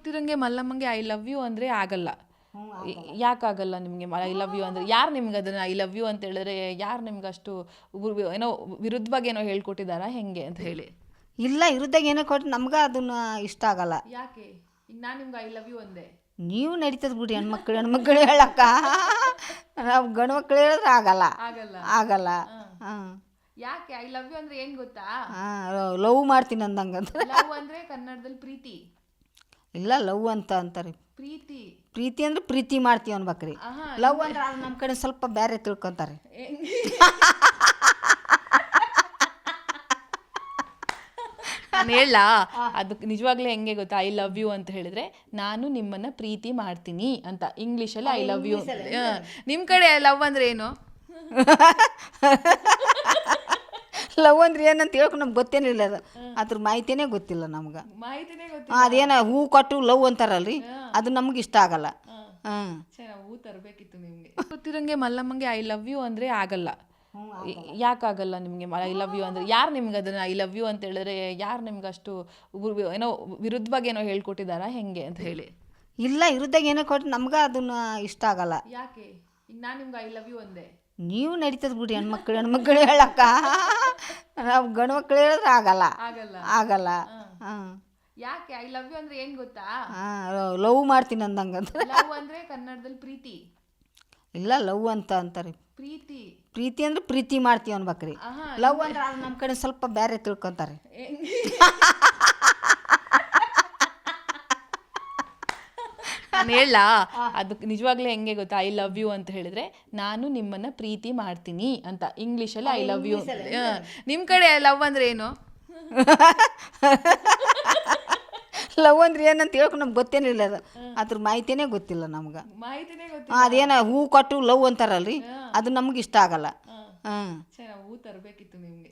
ಗೊತ್ತಿರಂಗೆ ಮಲ್ಲಮ್ಮಂಗೆ I love you ಅಂದರೆ ಆಗಲ್ಲ. ಯಾಕಾಗಲ್ಲ ನಿಮಗೆ ಐ ಲವ್ ಯು ಅಂದರೆ? ಯಾರು ನಿಮ್ಗೆ ಅದನ್ನು ಐ ಲವ್ ಯು ಅಂತ ಹೇಳಿದ್ರೆ ಯಾರು ನಿಮ್ಗೆ ಅಷ್ಟು ಏನೋ ವಿರುದ್ಧವಾಗಿ ಏನೋ ಹೇಳ್ಕೊಟ್ಟಿದ್ದಾರಾ? ಹೆಂಗೆ ಅಂತ ಹೇಳಿ. ಇಲ್ಲ ಇರುದಾಗ ಏನೋ ಕೊಟ್ಟು ನಮ್ಗೆ ಅದನ್ನ ಇಷ್ಟ ಆಗಲ್ಲ. ಯಾಕೆ? ಈಗ ನಾನು ನಿಮ್ಗೆ ಐ ಲವ್ ಯು ಅಂದೆ. ನೀವು ನಡೀತದ ಬಿಡಿ ಹೆಣ್ಮಕ್ಳು ಹೆಣ್ಮಕ್ಳು ಹೇಳಕ್ಕ. ನಾವು ಗಂಡು ಮಕ್ಳು ಹೇಳಿದ್ರೆ ಆಗಲ್ಲ. ಆಗಲ್ಲ. ಆಗಲ್ಲ. ಹಾಂ. ಯಾಕೆ? ಐ ಲವ್ ಯು ಅಂದ್ರೆ ಏನ್ ಗೊತ್ತಾ? ಲವ್ ಮಾಡ್ತೀನಿ ಅಂದಂಗಂತ. ಲವ್ ಅಂದ್ರೆ ಕನ್ನಡದಲ್ಲಿ ಪ್ರೀತಿ. ಇಲ್ಲ ಲವ್ ಅಂತ ಅಂತಾರೆ. ಪ್ರೀತಿ. ಪ್ರೀತಿ ಅಂದ್ರೆ ಪ್ರೀತಿ ಮಾಡ್ತೀವಿ ಅನ್ಬೇಕ್ರಿ. ಲವ್ ಅಂದ್ರೆ ಅದು ನಮ್ಮ ಕಡೆ ಸ್ವಲ್ಪ ಬೇರೆ ತಿಳ್ಕೊಂತಾರೆ. ನಾನು ಹೇಳ ಅದಕ್ಕೆ ನಿಜವಾಗ್ಲೂ ಹೆಂಗೆ ಗೊತ್ತಾ ಐ ಲವ್ ಯು ಅಂತ ಹೇಳಿದ್ರೆ ನಾನು ನಿಮ್ಮನ್ನ ಪ್ರೀತಿ ಮಾಡ್ತೀನಿ ಅಂತ ಇಂಗ್ಲೀಷಲ್ಲಿ ಐ ಲವ್ ಯು ನಿಮ್ಮ ಕಡೆ ಲವ್ ಅಂದ್ರೆ ಏನು? ಲವ್ ಅಂದ್ರೆ ಏನಂತ ಹೇಳ್ಕೊಂಡು ನಮ್ಗೆ ಗೊತ್ತೇನಿಲ್ಲ ಅದು. ಅದ್ರ ಮಾಹಿತಿನೇ ಗೊತ್ತಿಲ್ಲ ನಮ್ಗೆ. ಮಾಹಿತಿನೇ ಗೊತ್ತಿಲ್ಲ. ಅದೇನ ಹೂ ಕೊಟ್ಟು ಲವ್ ಅಂತಾರಲ್ರಿ ಅದು ನಮ್ಗೆ ಇಷ್ಟ ಆಗಲ್ಲ. ಹಾಂ. ನಾವು ಹೂ ತರಬೇಕಿತ್ತು ನಿಮ್ಗೆ. ಗೊತ್ತಿರಂಗೆ ಮಲ್ಲಮ್ಮಂಗೆ ಐ ಲವ್ ಯು ಅಂದ್ರೆ ಆಗಲ್ಲ. ಯಾಕಾಗಲ್ಲ ನಿಮಗೆ ಐ ಲವ್ ಯು ಅಂದ್ರೆ? ಯಾರು ನಿಮ್ಗೆ ಅದನ್ನ ಐ ಲವ್ ಯು ಅಂತ ಹೇಳಿದ್ರೆ ಯಾರು ನಿಮ್ಗೆ ಅಷ್ಟು ಏನೋ ಏನೋ ವಿರುದ್ಧವಾಗಿ ಏನೋ ಹೇಳ್ಕೊಟ್ಟಿದಾರ ಹೆಂಗೆ ಅಂತ ಹೇಳಿ. ಇಲ್ಲ ಇರುದಾಗ ಏನೋ ಕೊಟ್ಟು ನಮ್ಗೆ ಅದನ್ನ ಇಷ್ಟ ಆಗಲ್ಲ. ಯಾಕೆ? ಈಗ ನಾನು ನಿಮ್ಗೆ ಐ ಲವ್ ಯು ಅಂದೆ. ನೀವು ನಡೀತದ ಬಿಡಿ ಹೆಣ್ಮಕ್ಳು ಹೆಣ್ಮಕ್ಳು ಹೇಳಕ್ಕ. ನಾವು ಗಂಡು ಮಕ್ಳು ಹೇಳಿದ್ರೆ ಆಗಲ್ಲ. ಆಗಲ್ಲ. ಆಗಲ್ಲ. ಹಾಂ. ಯಾಕೆ? ಐ ಲವ್ ಯು ಅಂದ್ರೆ ಏನ್ ಗೊತ್ತಾ? ಲವ್ ಮಾಡ್ತೀನಿ ಅಂದಂಗಂತ ಲವ್ ಅಂದ್ರೆ ಕನ್ನಡದಲ್ಲಿ ಪ್ರೀತಿ. ಇಲ್ಲ ಲವ್ ಅಂತ ಅಂತಾರೆ. ಪ್ರೀತಿ. ಪ್ರೀತಿ ಅಂದ್ರೆ ಪ್ರೀತಿ ಮಾಡ್ತೀವಿ ಅನ್ಬೇಕ್ರಿ. ಲವ್ ಅಂದ್ರೆ ಅದು ನಮ್ಮ ಕಡೆ ಸ್ವಲ್ಪ ಬೇರೆ ತಿಳ್ಕೊತಾರೆ. ನಾನು ಹೇಳ. ಅದು ನಿಜವಾಗ್ಲೂ ಹೆಂಗೆ ಗೊತ್ತಾ? ಐ ಲವ್ ಯು ಅಂತ ಹೇಳಿದ್ರೆ ನಾನು ನಿಮ್ಮನ್ನ ಪ್ರೀತಿ ಮಾಡ್ತೀನಿ ಅಂತ. ಇಂಗ್ಲಿಷ್ ಅಲ್ಲಿ ಐ ಲವ್ ಯು ನಿಮ್ ಕಡೆ ಲವ್ ಅಂದ್ರೆ ಏನು? ಲವ್ ಅಂದ್ರೆ ಏನಂತ ಹೇಳ್ಕೊಂಡು ನಮ್ಗೆ ಗೊತ್ತೇನಿಲ್ಲ ಅದು. ಅದ್ರ ಮಾಹಿತಿನೇ ಗೊತ್ತಿಲ್ಲ ನಮ್ಗ. ಅದೇನ ಹೂ ಕೊಟ್ಟು ಲವ್ ಅಂತಾರಲ್ರಿ? ಅದು ನಮ್ಗೆ ಇಷ್ಟ ಆಗಲ್ಲ. ನಾವು ಹೂ ತರಬೇಕಿತ್ತು ನಿಮ್ಗೆ.